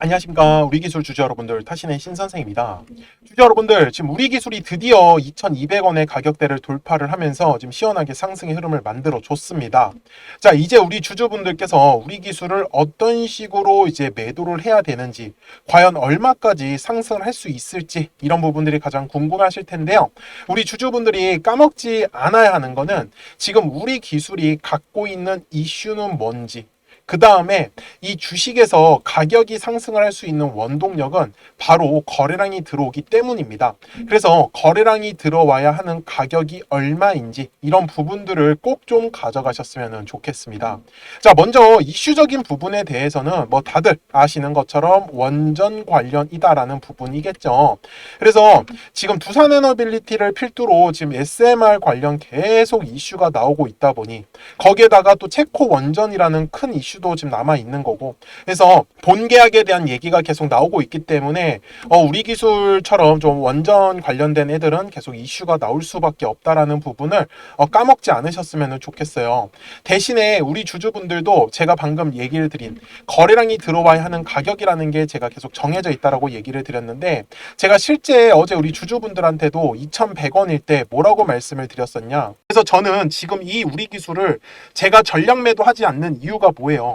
안녕하십니까. 우리 기술 주주 여러분들 타신의 신선생입니다. 주주 여러분들 지금 우리 기술이 드디어 2200원의 가격대를 돌파를 하면서 지금 시원하게 상승의 흐름을 만들어 줬습니다. 자 이제 우리 주주분들께서 우리 기술을 어떤 식으로 이제 매도를 해야 되는지 과연 얼마까지 상승을 할 수 있을지 이런 부분들이 가장 궁금하실 텐데요. 우리 주주분들이 까먹지 않아야 하는 거는 지금 우리 기술이 갖고 있는 이슈는 뭔지 그 다음에 이 주식에서 가격이 상승을 할 수 있는 원동력은 바로 거래량이 들어오기 때문입니다. 그래서 거래량이 들어와야 하는 가격이 얼마인지 이런 부분들을 꼭 좀 가져가셨으면 좋겠습니다. 자, 먼저 이슈적인 부분에 대해서는 뭐 다들 아시는 것처럼 원전 관련이다라는 부분이겠죠. 그래서 지금 두산 에너빌리티를 필두로 지금 SMR 관련 계속 이슈가 나오고 있다 보니 거기에다가 또 체코 원전이라는 큰 이슈 도 지금 남아 있는 거고 그래서 본계약에 대한 얘기가 계속 나오고 있기 때문에 어, 우리 기술처럼 좀 원전 관련된 애들은 계속 이슈가 나올 수밖에 없다라는 부분을 어, 까먹지 않으셨으면 좋겠어요. 대신에 우리 주주분들도 제가 방금 얘기를 드린 거래량이 들어와야 하는 가격이라는 게 제가 계속 정해져 있다라고 얘기를 드렸는데 제가 실제 어제 우리 주주분들한테도 2,100원일 때 뭐라고 말씀을 드렸었냐. 그래서 저는 지금 이 우리 기술을 제가 전략 매도하지 않는 이유가 뭐예요?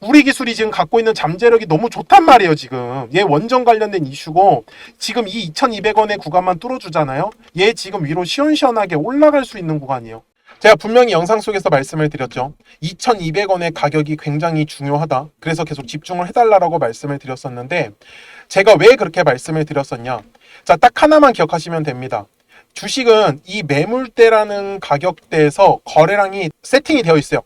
우리 기술이 지금 갖고 있는 잠재력이 너무 좋단 말이에요, 지금. 얘 원전 관련된 이슈고, 지금 이 2200원의 구간만 뚫어주잖아요? 얘 지금 위로 시원시원하게 올라갈 수 있는 구간이에요. 제가 분명히 영상 속에서 말씀을 드렸죠. 2200원의 가격이 굉장히 중요하다. 그래서 계속 집중을 해달라고 말씀을 드렸었는데, 제가 왜 그렇게 말씀을 드렸었냐. 자, 딱 하나만 기억하시면 됩니다. 주식은 이 매물대라는 가격대에서 거래량이 세팅이 되어 있어요.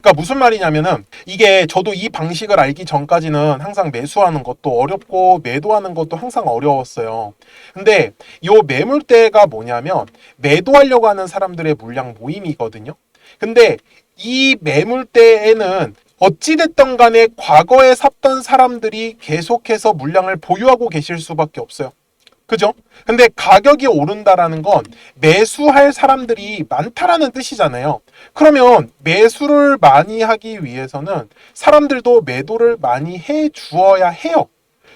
그러니까 무슨 말이냐면은 이게 저도 이 방식을 알기 전까지는 항상 매수하는 것도 어렵고 매도하는 것도 항상 어려웠어요. 근데 요 매물대가 뭐냐면 매도하려고 하는 사람들의 물량 모임이거든요. 근데 이 매물대에는 어찌됐든 간에 과거에 샀던 사람들이 계속해서 물량을 보유하고 계실 수밖에 없어요. 그죠? 근데 가격이 오른다라는 건 매수할 사람들이 많다라는 뜻이잖아요. 그러면 매수를 많이 하기 위해서는 사람들도 매도를 많이 해 주어야 해요.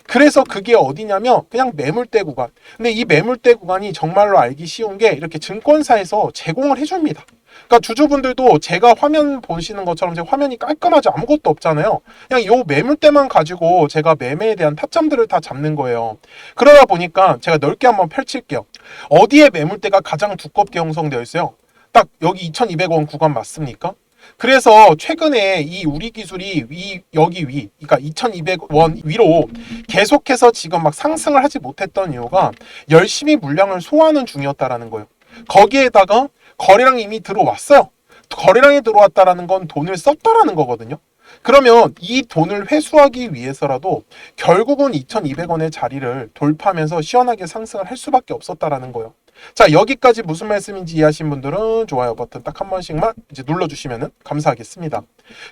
그래서 그게 어디냐면 그냥 매물대 구간. 근데 이 매물대 구간이 정말로 알기 쉬운 게 이렇게 증권사에서 제공을 해줍니다. 그러니까 주주분들도 제가 화면 보시는 것처럼 제 화면이 깔끔하지 아무것도 없잖아요. 그냥 요 매물대만 가지고 제가 매매에 대한 타점들을 다 잡는 거예요. 그러다 보니까 제가 넓게 한번 펼칠게요. 어디에 매물대가 가장 두껍게 형성되어 있어요? 딱 여기 2200원 구간 맞습니까? 그래서 최근에 이 우리 기술이 이 여기 위, 그러니까 2,200원 위로 계속해서 지금 막 상승을 하지 못했던 이유가 열심히 물량을 소화하는 중이었다라는 거예요. 거기에다가 거래량 이미 들어왔어요. 거래량이 들어왔다라는 건 돈을 썼다라는 거거든요. 그러면 이 돈을 회수하기 위해서라도 결국은 2,200원의 자리를 돌파하면서 시원하게 상승을 할 수밖에 없었다라는 거예요. 자, 여기까지 무슨 말씀인지 이해하신 분들은 좋아요 버튼 딱 한 번씩만 이제 눌러주시면 감사하겠습니다.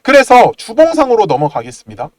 그래서 주봉상으로 넘어가겠습니다.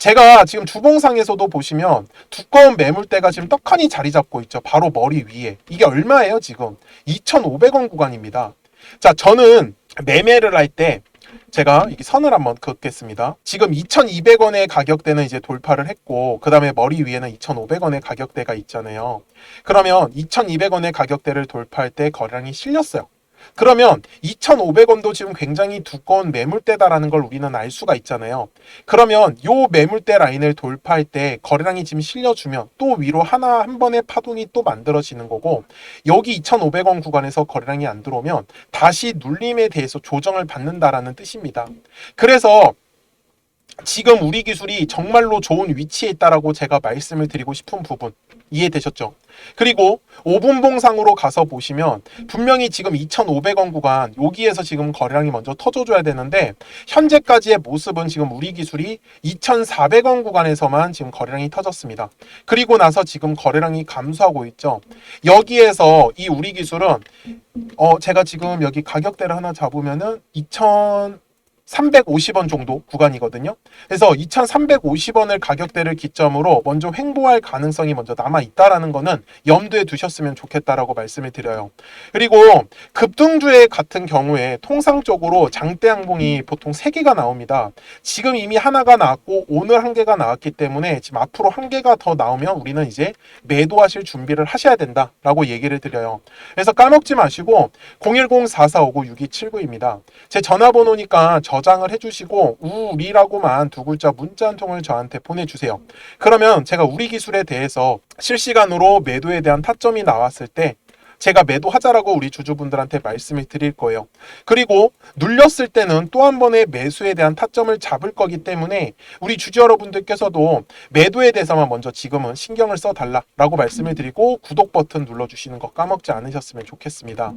제가 지금 주봉상에서도 보시면 두꺼운 매물대가 지금 떡하니 자리 잡고 있죠. 바로 머리 위에. 이게 얼마예요, 지금? 2,500원 구간입니다. 자, 저는 매매를 할 때 제가 이 선을 한번 긋겠습니다. 지금 2,200원의 가격대는 이제 돌파를 했고, 그 다음에 머리 위에는 2,500원의 가격대가 있잖아요. 그러면 2,200원의 가격대를 돌파할 때 거래량이 실렸어요. 그러면 2,500원도 지금 굉장히 두꺼운 매물대다라는 걸 우리는 알 수가 있잖아요. 그러면 요 매물대 라인을 돌파할 때 거래량이 지금 실려주면 또 위로 하나 한 번의 파동이 또 만들어지는 거고 여기 2,500원 구간에서 거래량이 안 들어오면 다시 눌림에 대해서 조정을 받는다라는 뜻입니다. 그래서 지금 우리 기술이 정말로 좋은 위치에 있다라고 제가 말씀을 드리고 싶은 부분 이해되셨죠? 그리고 5분봉상으로 가서 보시면 분명히 지금 2,500원 구간 여기에서 지금 거래량이 먼저 터져줘야 되는데 현재까지의 모습은 지금 우리 기술이 2,400원 구간에서만 지금 거래량이 터졌습니다. 그리고 나서 지금 거래량이 감소하고 있죠. 여기에서 이 우리 기술은 어 제가 지금 여기 가격대를 하나 잡으면은 2,000 2,350원 정도 구간이거든요. 그래서 2,350원을 가격대를 기점으로 먼저 횡보할 가능성이 먼저 남아 있다라는 거는 염두에 두셨으면 좋겠다라고 말씀을 드려요. 그리고 급등주의 같은 경우에 통상적으로 장대 항봉이 보통 3개가 나옵니다. 지금 이미 하나가 나왔고 오늘 한 개가 나왔기 때문에 지금 앞으로 한 개가 더 나오면 우리는 이제 매도하실 준비를 하셔야 된다라고 얘기를 드려요. 그래서 까먹지 마시고 010-4459-6279입니다. 제 전화번호니까 저 장을 해주시고 우리라고만 두 글자 문자 한 통을 저한테 보내주세요. 그러면 제가 우리 기술에 대해서 실시간으로 매도에 대한 타점이 나왔을 때 제가 매도하자라고 우리 주주분들한테 말씀을 드릴 거예요. 그리고 눌렸을 때는 또 한 번의 매수에 대한 타점을 잡을 거기 때문에 우리 주주 여러분들께서도 매도에 대해서만 먼저 지금은 신경을 써달라라고 말씀을 드리고 구독 버튼 눌러주시는 거 까먹지 않으셨으면 좋겠습니다.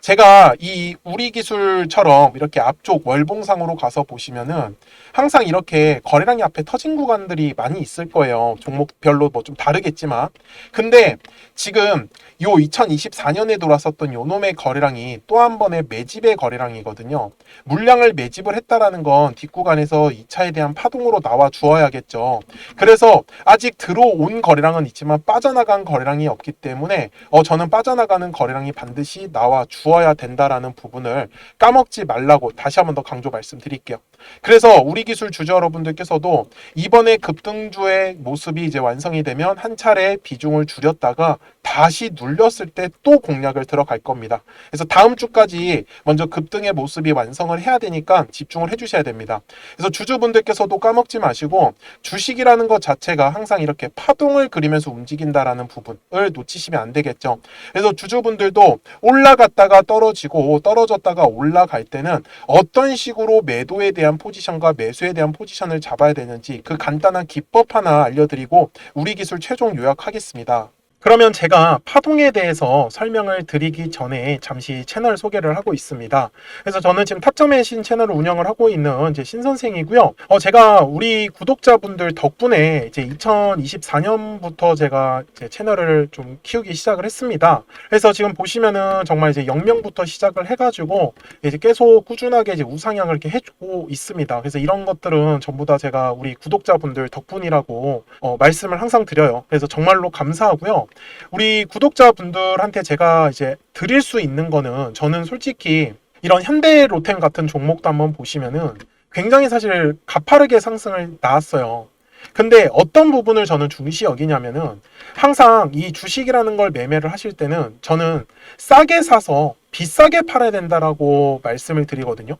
제가 이 우리 기술처럼 이렇게 앞쪽 월봉상으로 가서 보시면은 항상 이렇게 거래량이 앞에 터진 구간들이 많이 있을 거예요. 종목별로 뭐 좀 다르겠지만. 근데 지금 요 2024년에 돌았었던 요 놈의 거래량이 또 한 번의 매집의 거래량이거든요. 물량을 매집을 했다라는 건 뒷구간에서 2차에 대한 파동으로 나와 주어야겠죠. 그래서 아직 들어온 거래량은 있지만 빠져나간 거래량이 없기 때문에 어 저는 빠져나가는 거래량이 반드시 나와 주 어야 된다라는 부분을 까먹지 말라고 다시 한번 더 강조 말씀드릴게요. 그래서 우리 기술 주주 여러분들께서도 이번에 급등주의 모습이 이제 완성이 되면 한 차례 비중을 줄였다가 다시 눌렸을 때 또 공략을 들어갈 겁니다. 그래서 다음 주까지 먼저 급등의 모습이 완성을 해야 되니까 집중을 해주셔야 됩니다. 그래서 주주분들께서도 까먹지 마시고 주식이라는 것 자체가 항상 이렇게 파동을 그리면서 움직인다라는 부분을 놓치시면 안 되겠죠. 그래서 주주분들도 올라갔다가 떨어지고 떨어졌다가 올라갈 때는 어떤 식으로 매도에 대한 포지션과 매수에 대한 포지션을 잡아야 되는지 그 간단한 기법 하나 알려드리고 우리 기술 최종 요약하겠습니다. 그러면 제가 파동에 대해서 설명을 드리기 전에 잠시 채널 소개를 하고 있습니다. 그래서 저는 지금 타점의 신 채널을 운영을 하고 있는 이제 신선생이고요. 어, 제가 우리 구독자분들 덕분에 이제 2024년부터 제가 이제 채널을 좀 키우기 시작을 했습니다. 그래서 지금 보시면은 정말 이제 0명부터 시작을 해가지고 이제 계속 꾸준하게 이제 우상향을 이렇게 해주고 있습니다. 그래서 이런 것들은 전부 다 제가 우리 구독자분들 덕분이라고 어, 말씀을 항상 드려요. 그래서 정말로 감사하고요. 우리 구독자분들한테 제가 이제 드릴 수 있는 거는 저는 솔직히 이런 현대 로템 같은 종목도 한번 보시면은 굉장히 사실 가파르게 상승을 나왔어요. 근데 어떤 부분을 저는 중시 여기냐면은 항상 이 주식이라는 걸 매매를 하실 때는 저는 싸게 사서 비싸게 팔아야 된다라고 말씀을 드리거든요.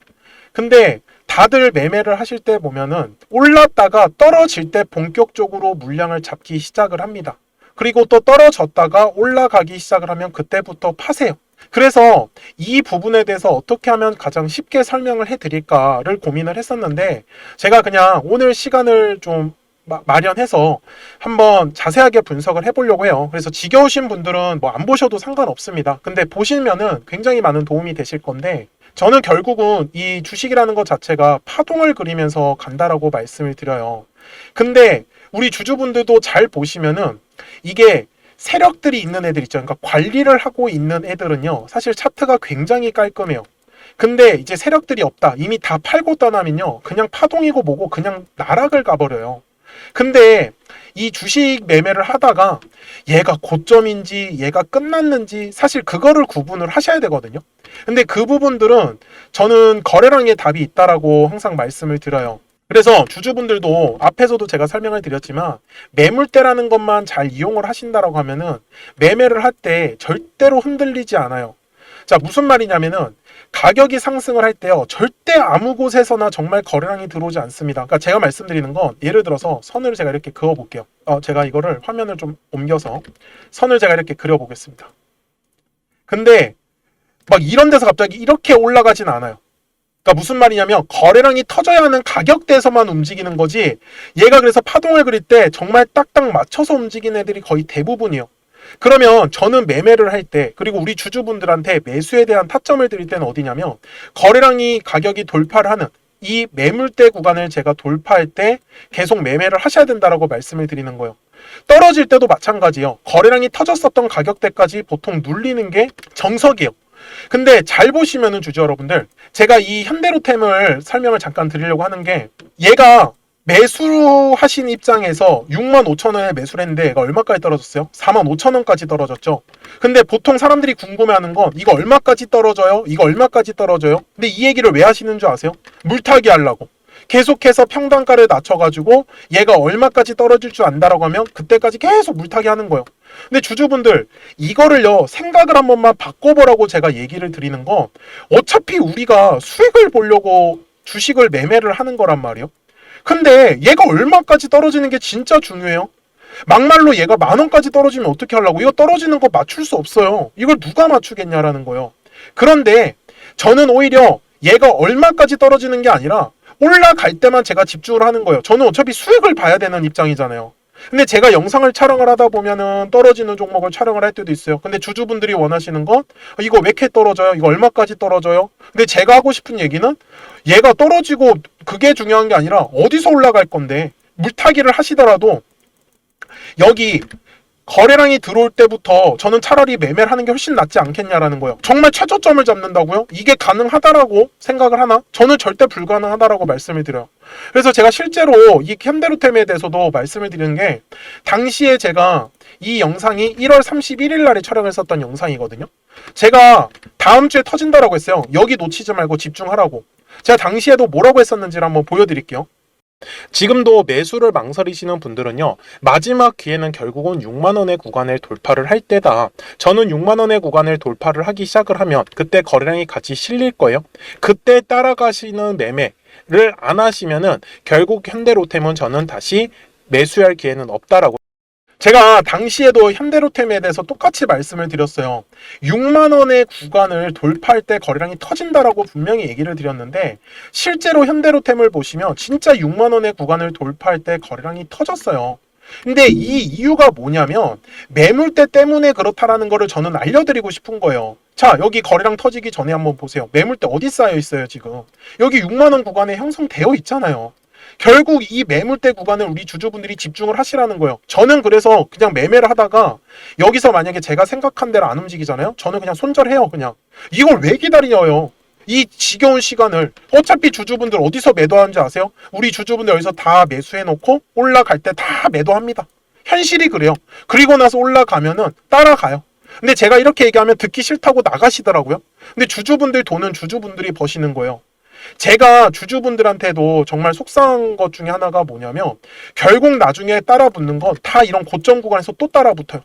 근데 다들 매매를 하실 때 보면은 올랐다가 떨어질 때 본격적으로 물량을 잡기 시작을 합니다. 그리고 또 떨어졌다가 올라가기 시작을 하면 그때부터 파세요. 그래서 이 부분에 대해서 어떻게 하면 가장 쉽게 설명을 해드릴까를 고민을 했었는데 제가 그냥 오늘 시간을 좀 마- 마련해서 한번 자세하게 분석을 해보려고 해요. 그래서 지겨우신 분들은 뭐 안 보셔도 상관없습니다. 근데 보시면은 굉장히 많은 도움이 되실 건데 저는 결국은 이 주식이라는 것 자체가 파동을 그리면서 간다라고 말씀을 드려요. 근데 우리 주주분들도 잘 보시면은 이게 세력들이 있는 애들 있죠. 그러니까 관리를 하고 있는 애들은요. 사실 차트가 굉장히 깔끔해요. 근데 이제 세력들이 없다. 이미 다 팔고 떠나면요. 그냥 파동이고 뭐고 그냥 나락을 가버려요. 근데 이 주식 매매를 하다가 얘가 고점인지 얘가 끝났는지 사실 그거를 구분을 하셔야 되거든요. 근데 그 부분들은 저는 거래량의 답이 있다라고 항상 말씀을 드려요. 그래서 주주분들도 앞에서도 제가 설명을 드렸지만 매물대라는 것만 잘 이용을 하신다라고 하면은 매매를 할 때 절대로 흔들리지 않아요. 자, 무슨 말이냐면은 가격이 상승을 할 때요. 절대 아무 곳에서나 정말 거래량이 들어오지 않습니다. 그러니까 제가 말씀드리는 건 예를 들어서 선을 제가 이렇게 그어 볼게요. 어, 제가 이거를 화면을 좀 옮겨서 선을 제가 이렇게 그려 보겠습니다. 근데 막 이런 데서 갑자기 이렇게 올라가진 않아요. 그러니까 무슨 말이냐면 거래량이 터져야 하는 가격대에서만 움직이는 거지 얘가 그래서 파동을 그릴 때 정말 딱딱 맞춰서 움직이는 애들이 거의 대부분이에요. 그러면 저는 매매를 할 때 그리고 우리 주주분들한테 매수에 대한 타점을 드릴 때는 어디냐면 거래량이 가격이 돌파를 하는 이 매물대 구간을 제가 돌파할 때 계속 매매를 하셔야 된다라고 말씀을 드리는 거예요. 떨어질 때도 마찬가지예요. 거래량이 터졌었던 가격대까지 보통 눌리는 게 정석이에요. 근데 잘 보시면은 주주 여러분들 제가 이 현대로템을 설명을 잠깐 드리려고 하는 게 얘가 매수하신 입장에서 6만 5천 원에 매수를 했는데 얘가 얼마까지 떨어졌어요? 4만 5천 원까지 떨어졌죠. 근데 보통 사람들이 궁금해하는 건 이거 얼마까지 떨어져요? 이거 얼마까지 떨어져요? 근데 이 얘기를 왜 하시는 줄 아세요? 물타기 하려고. 계속해서 평단가를 낮춰가지고 얘가 얼마까지 떨어질 줄 안다라고 하면 그때까지 계속 물타기 하는 거예요. 근데 주주분들 이거를요 생각을 한 번만 바꿔보라고 제가 얘기를 드리는 건 어차피 우리가 수익을 보려고 주식을 매매를 하는 거란 말이에요. 근데 얘가 얼마까지 떨어지는 게 진짜 중요해요. 막말로 얘가 만 원까지 떨어지면 어떻게 하려고? 이거 떨어지는 거 맞출 수 없어요. 이걸 누가 맞추겠냐라는 거예요. 그런데 저는 오히려 얘가 얼마까지 떨어지는 게 아니라 올라갈 때만 제가 집중을 하는 거예요. 저는 어차피 수익을 봐야 되는 입장이잖아요. 근데 제가 영상을 촬영을 하다 보면은 떨어지는 종목을 촬영을 할 때도 있어요. 근데 주주분들이 원하시는 건 어, 이거 왜 이렇게 떨어져요? 이거 얼마까지 떨어져요? 근데 제가 하고 싶은 얘기는 얘가 떨어지고 그게 중요한 게 아니라 어디서 올라갈 건데 물타기를 하시더라도 여기 거래량이 들어올 때부터 저는 차라리 매매를 하는 게 훨씬 낫지 않겠냐라는 거예요. 정말 최저점을 잡는다고요? 이게 가능하다라고 생각을 하나? 저는 절대 불가능하다라고 말씀을 드려요. 그래서 제가 실제로 이 현대로템에 대해서도 말씀을 드리는 게 당시에 제가 이 영상이 1월 31일 날에 촬영했었던 영상이거든요. 제가 다음 주에 터진다라고 했어요. 여기 놓치지 말고 집중하라고. 제가 당시에도 뭐라고 했었는지를 한번 보여드릴게요. 지금도 매수를 망설이시는 분들은요, 마지막 기회는 결국은 6만원의 구간을 돌파를 할 때다. 저는 6만원의 구간을 돌파를 하기 시작을 하면 그때 거래량이 같이 실릴 거예요. 그때 따라가시는 매매를 안 하시면은 결국 현대로템은 저는 다시 매수할 기회는 없다라고 제가 당시에도 현대로템에 대해서 똑같이 말씀을 드렸어요. 6만 원의 구간을 돌파할 때 거래량이 터진다라고 분명히 얘기를 드렸는데 실제로 현대로템을 보시면 진짜 6만 원의 구간을 돌파할 때 거래량이 터졌어요. 근데 이 이유가 뭐냐면 매물대 때문에 그렇다라는 거를 저는 알려드리고 싶은 거예요. 자, 여기 거래량 터지기 전에 한번 보세요. 매물대 어디 쌓여 있어요, 지금? 여기 6만 원 구간에 형성되어 있잖아요. 결국 이 매물대 구간을 우리 주주분들이 집중을 하시라는 거예요. 저는 그래서 그냥 매매를 하다가 여기서 만약에 제가 생각한 대로 안 움직이잖아요. 저는 그냥 손절해요, 그냥. 이걸 왜 기다려요? 이 지겨운 시간을 어차피 주주분들 어디서 매도하는지 아세요? 우리 주주분들 여기서 다 매수해 놓고 올라갈 때 다 매도합니다. 현실이 그래요. 그리고 나서 올라가면은 따라가요. 근데 제가 이렇게 얘기하면 듣기 싫다고 나가시더라고요. 근데 주주분들 돈은 주주분들이 버시는 거예요. 제가 주주분들한테도 정말 속상한 것 중에 하나가 뭐냐면 결국 나중에 따라 붙는 건 다 이런 고점 구간에서 또 따라 붙어요.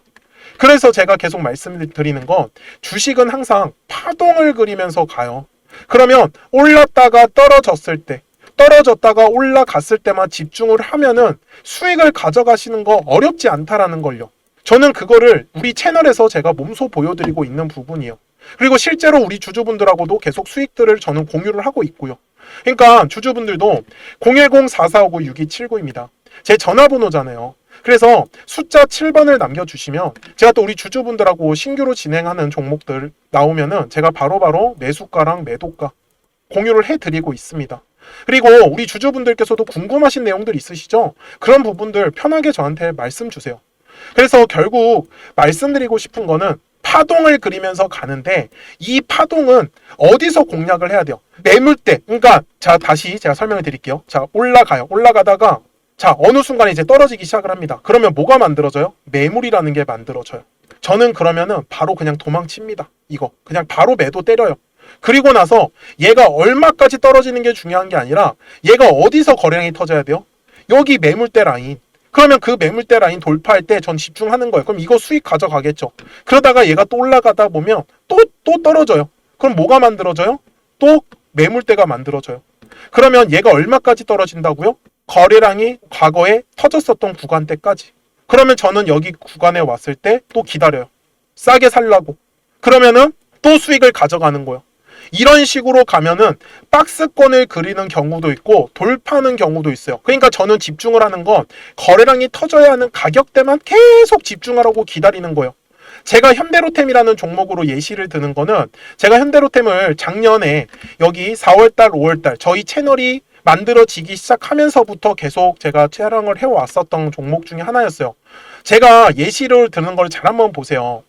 그래서 제가 계속 말씀드리는 건 주식은 항상 파동을 그리면서 가요. 그러면 올랐다가 떨어졌을 때 떨어졌다가 올라갔을 때만 집중을 하면은 수익을 가져가시는 거 어렵지 않다라는 걸요. 저는 그거를 우리 채널에서 제가 몸소 보여드리고 있는 부분이에요. 그리고 실제로 우리 주주분들하고도 계속 수익들을 저는 공유를 하고 있고요. 그러니까 주주분들도 010-4459-6279입니다. 제 전화번호잖아요. 그래서 숫자 7번을 남겨주시면 제가 또 우리 주주분들하고 신규로 진행하는 종목들 나오면은 제가 바로바로 매수가랑 매도가 공유를 해드리고 있습니다. 그리고 우리 주주분들께서도 궁금하신 내용들 있으시죠? 그런 부분들 편하게 저한테 말씀 주세요. 그래서 결국 말씀드리고 싶은 거는 파동을 그리면서 가는데 이 파동은 어디서 공략을 해야 돼요? 매물대. 그러니까 자 다시 제가 설명해 드릴게요. 자 올라가요. 올라가다가 자 어느 순간에 이제 떨어지기 시작을 합니다. 그러면 뭐가 만들어져요? 매물이라는 게 만들어져요. 저는 그러면은 바로 그냥 도망칩니다. 이거 그냥 바로 매도 때려요. 그리고 나서 얘가 얼마까지 떨어지는 게 중요한 게 아니라 얘가 어디서 거래량이 터져야 돼요? 여기 매물대 라인. 그러면 그 매물대 라인 돌파할 때 전 집중하는 거예요. 그럼 이거 수익 가져가겠죠. 그러다가 얘가 또 올라가다 보면 또, 또 떨어져요. 그럼 뭐가 만들어져요? 또 매물대가 만들어져요. 그러면 얘가 얼마까지 떨어진다고요? 거래량이 과거에 터졌었던 구간대까지. 그러면 저는 여기 구간에 왔을 때 또 기다려요. 싸게 살라고. 그러면은 또 수익을 가져가는 거예요. 이런 식으로 가면은 박스권을 그리는 경우도 있고 돌파하는 경우도 있어요. 그러니까 저는 집중을 하는 건 거래량이 터져야 하는 가격대만 계속 집중하라고 기다리는 거예요. 제가 현대로템이라는 종목으로 예시를 드는 거는 제가 현대로템을 작년에 여기 4월달, 5월달 저희 채널이 만들어지기 시작하면서부터 계속 제가 촬영을 해왔었던 종목 중에 하나였어요. 제가 예시를 드는 걸 잘 한번 보세요.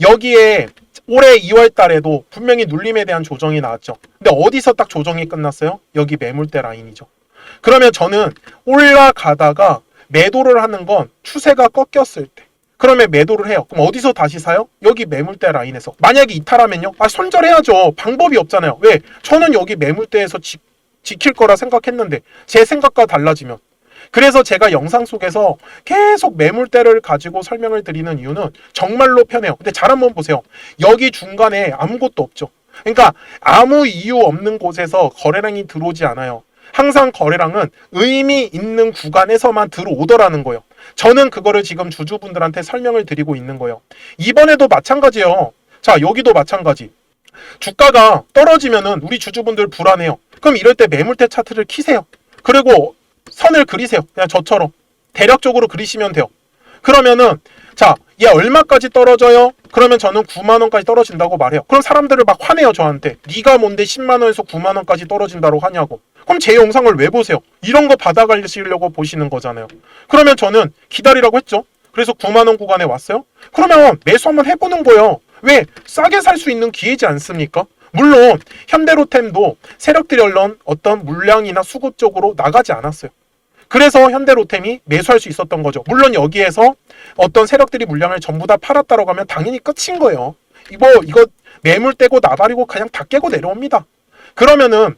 여기에 올해 2월 달에도 분명히 눌림에 대한 조정이 나왔죠. 근데 어디서 딱 조정이 끝났어요? 여기 매물대 라인이죠. 그러면 저는 올라가다가 매도를 하는 건 추세가 꺾였을 때. 그러면 매도를 해요. 그럼 어디서 다시 사요? 여기 매물대 라인에서. 만약에 이탈하면요? 아, 손절해야죠. 방법이 없잖아요. 왜? 저는 여기 매물대에서 지, 지킬 거라 생각했는데 제 생각과 달라지면. 그래서 제가 영상 속에서 계속 매물대를 가지고 설명을 드리는 이유는 정말로 편해요. 근데 잘 한번 보세요. 여기 중간에 아무것도 없죠. 그러니까 아무 이유 없는 곳에서 거래량이 들어오지 않아요. 항상 거래량은 의미 있는 구간에서만 들어오더라는 거예요. 저는 그거를 지금 주주분들한테 설명을 드리고 있는 거예요. 이번에도 마찬가지예요. 자, 여기도 마찬가지. 주가가 떨어지면은 우리 주주분들 불안해요. 그럼 이럴 때 매물대 차트를 키세요. 그리고 선을 그리세요. 그냥 저처럼 대략적으로 그리시면 돼요. 그러면은 자, 얘 얼마까지 떨어져요? 그러면 저는 9만 원까지 떨어진다고 말해요. 그럼 사람들을 막 화내요 저한테. 네가 뭔데 10만 원에서 9만 원까지 떨어진다고 하냐고. 그럼 제 영상을 왜 보세요? 이런 거 받아가시려고 보시는 거잖아요. 그러면 저는 기다리라고 했죠. 그래서 9만 원 구간에 왔어요. 그러면 매수 한번 해보는 거예요. 왜? 싸게 살 수 있는 기회지 않습니까? 물론 현대로템도 세력들이 얼른 어떤 물량이나 수급 쪽으로 나가지 않았어요. 그래서 현대로템이 매수할 수 있었던 거죠. 물론 여기에서 어떤 세력들이 물량을 전부 다 팔았다라고 하면 당연히 끝인 거예요. 이거 이거 매물 떼고 나발이고 그냥 다 깨고 내려옵니다. 그러면은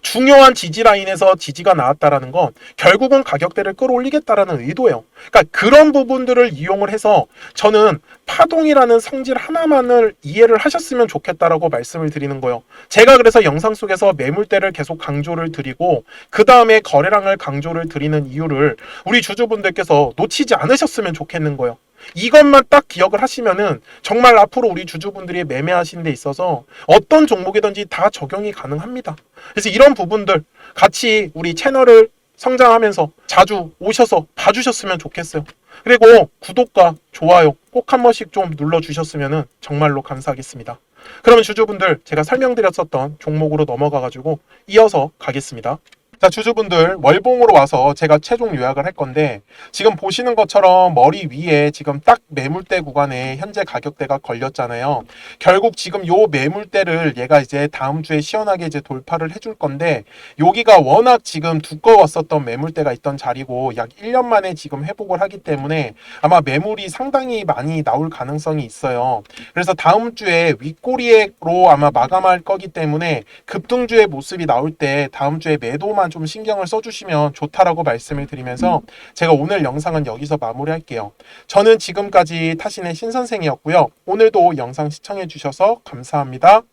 중요한 지지 라인에서 지지가 나왔다라는 건 결국은 가격대를 끌어올리겠다라는 의도예요. 그러니까 그런 부분들을 이용을 해서 저는 파동이라는 성질 하나만을 이해를 하셨으면 좋겠다라고 말씀을 드리는 거예요. 제가 그래서 영상 속에서 매물대를 계속 강조를 드리고 그 다음에 거래량을 강조를 드리는 이유를 우리 주주분들께서 놓치지 않으셨으면 좋겠는 거예요. 이것만 딱 기억을 하시면은 정말 앞으로 우리 주주분들이 매매하시는 데 있어서 어떤 종목이든지 다 적용이 가능합니다. 그래서 이런 부분들 같이 우리 채널을 성장하면서 자주 오셔서 봐주셨으면 좋겠어요. 그리고 구독과 좋아요 꼭 한 번씩 좀 눌러주셨으면 정말로 감사하겠습니다. 그러면 주주분들 제가 설명드렸었던 종목으로 넘어가가지고 이어서 가겠습니다. 자, 주주분들 월봉으로 와서 제가 최종 요약을 할 건데 지금 보시는 것처럼 머리 위에 지금 딱 매물대 구간에 현재 가격대가 걸렸잖아요. 결국 지금 요 매물대를 얘가 이제 다음 주에 시원하게 이제 돌파를 해줄 건데 여기가 워낙 지금 두꺼웠었던 매물대가 있던 자리고 약 1년 만에 지금 회복을 하기 때문에 아마 매물이 상당히 많이 나올 가능성이 있어요. 그래서 다음 주에 윗꼬리로 아마 마감할 거기 때문에 급등주의 모습이 나올 때 다음 주에 매도만 좀 신경을 써주시면 좋다라고 말씀을 드리면서 제가 오늘 영상은 여기서 마무리할게요. 저는 지금까지 타신의 신선생이었고요. 오늘도 영상 시청해 주셔서 감사합니다.